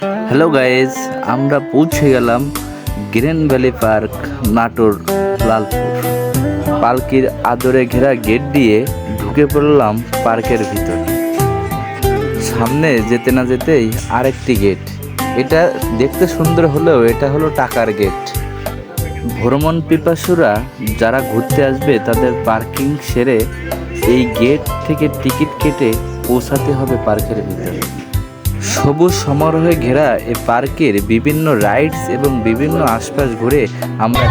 Hello guys আমরা পৌঁছে গেলাম green valley park Natore, Lalpur. পালকির আদরে ঘেরা গেট দিয়ে ঢুকে পড়লাম পার্কের ভিতর। সামনে যেতে না যেতেই আরেকটি গেট এটা দেখতে সুন্দর হলেও এটা হলো টাকার গেট ভ্রমণ পিপাসুরা যারা ঘুরতে আসবে, তাদের পার্কিং সেরে এই গেট থেকে টিকিট কেটে পৌঁছাতে হবে পার্কের ভিতরে। সবুজ সমারোহে ঘেরা এই পার্কের বিভিন্ন রাইডস এবং বিভিন্ন আশপাশ ঘুরে আমরা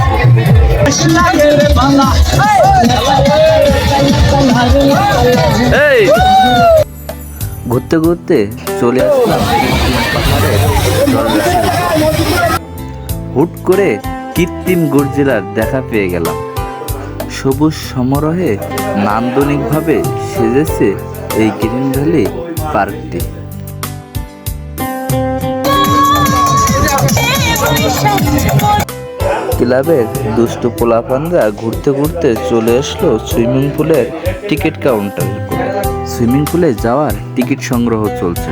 ঘুরতে ঘুরতে চলে আসলাম হুট করে কৃত্রিম গর্জিলার দেখা পেয়ে গেলাম। সবুজ সমারোহে নান্দনিকভাবে সেজেছে এই গ্রিন ভ্যালি পার্কটি। ক্লাবের দুষ্টু পোলাপানরা ঘুরতে ঘুরতে চলে আসলো সুইমিং পুলের টিকিট কাউন্টারের করে সুইমিং পুলে যাওয়ার টিকিট সংগ্রহ চলছে।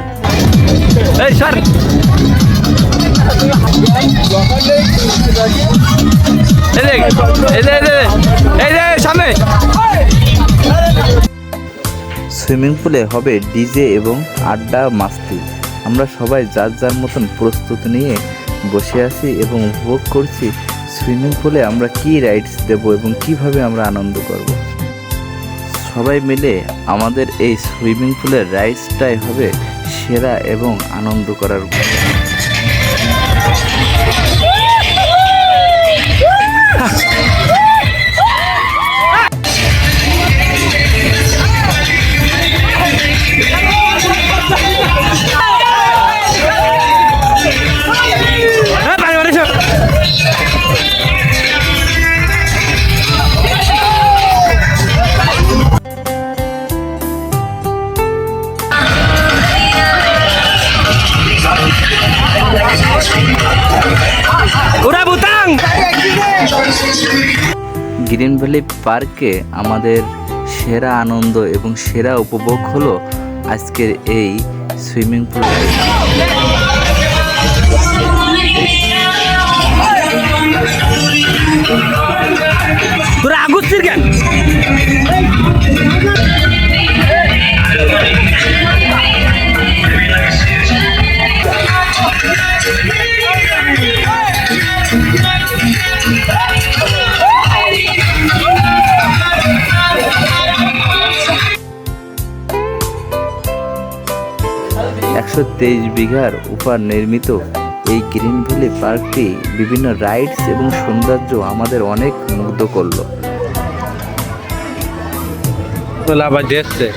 সুইমিং পুলে হবে ডিজে এবং আড্ডা মাস্তি। আমরা সবাই যার যার মতন প্রস্তুতি নিয়ে বসে আছি এবং উপভোগ করছি সুইমিং পুলে আমরা কি রাইডস দেব এবং কীভাবে আমরা আনন্দ করব। সবাই মিলে আমাদের এই সুইমিং পুলের রাইডসটাই হবে সেরা এবং আনন্দ করার Butang. গ্রিন ভ্যালি পার্কে আমাদের সেরা আনন্দ এবং সেরা উপভোগ হলো আজকের এই সুইমিং পুল kan? একশো তেইশ বিঘার উপর নির্মিত এই গ্রিন ভ্যালি পার্কটি বিভিন্ন রাইডস এবং সৌন্দর্য আমাদের অনেক মুগ্ধ করল তো Des.